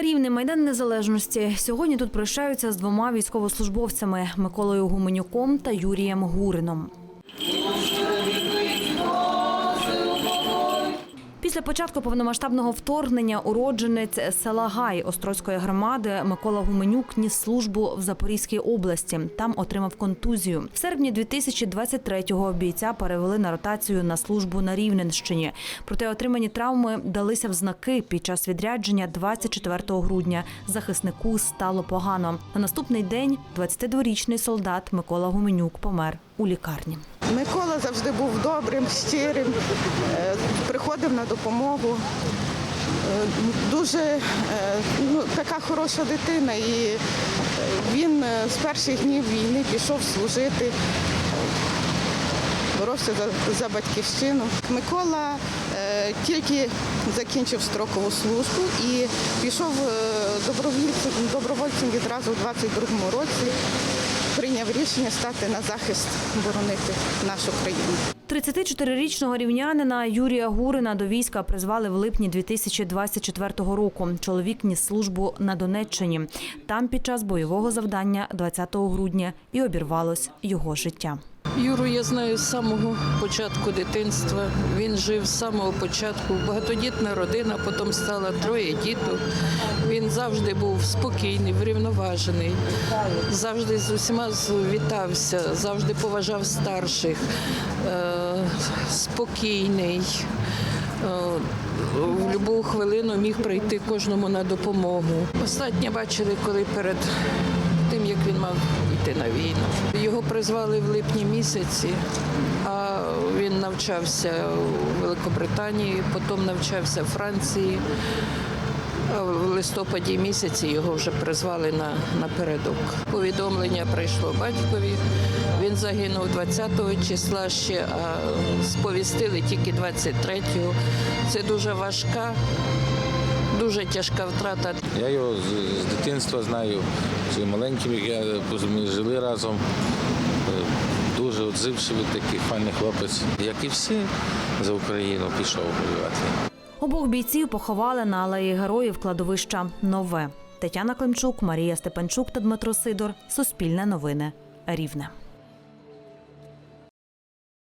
Рівний майдан незалежності. Сьогодні тут прощаються з двома військовослужбовцями Миколою Гуменюком та Юрієм Гурином. Після початку повномасштабного вторгнення уродженець села Гай Острозької громади Микола Гуменюк ніс службу в Запорізькій області. Там отримав контузію. В серпні 2023-го бійця перевели на ротацію на службу на Рівненщині. Проте отримані травми далися в знаки під час відрядження 24 грудня. Захиснику стало погано. На наступний день 22-річний солдат Микола Гуменюк помер у лікарні. Микола завжди був добрим, щирим, е, приходив на допомогу. Е, Дуже е, ну, така хороша дитина, і він з перших днів війни пішов служити, боровся за, за батьківщину. Микола е, тільки закінчив строкову службу і пішов добровольцем, добровольцем відразу у 22-му році. Прийняв рішення стати на захист, боронити нашу країну. 34-річного рівнянина Юрія Гурина до війська призвали в липні 2024 року. Чоловік ніс службу на Донеччині. Там під час бойового завдання 20 грудня і обірвалось його життя. Юру я знаю з самого початку дитинства. Він жив з самого початку. Багатодітна родина, потім стало троє діток. Він завжди був спокійний, врівноважений, завжди з усіма вітався, завжди поважав старших, е, спокійний. Е, В будь-яку хвилину міг прийти кожному на допомогу. Останнє бачили, коли перед він мав йти на війну. Його призвали в липні місяці, а він навчався у Великобританії, потім навчався в Франції. В листопаді місяці його вже призвали на, напередок. Повідомлення прийшло батькові. Він загинув 20-го числа ще, а сповістили тільки 23-го. Це дуже важка, дуже тяжка втрата. Я його з, з дитинства знаю, ще маленьким, як я ми жили разом. Е, Дуже отзивчивий такий файний хлопець, як і всі за Україну пішов воювати. Обох бійців поховали на алеї героїв кладовища Нове. Тетяна Климчук, Марія Степанчук та Дмитро Сидор. Суспільне новини. Рівне.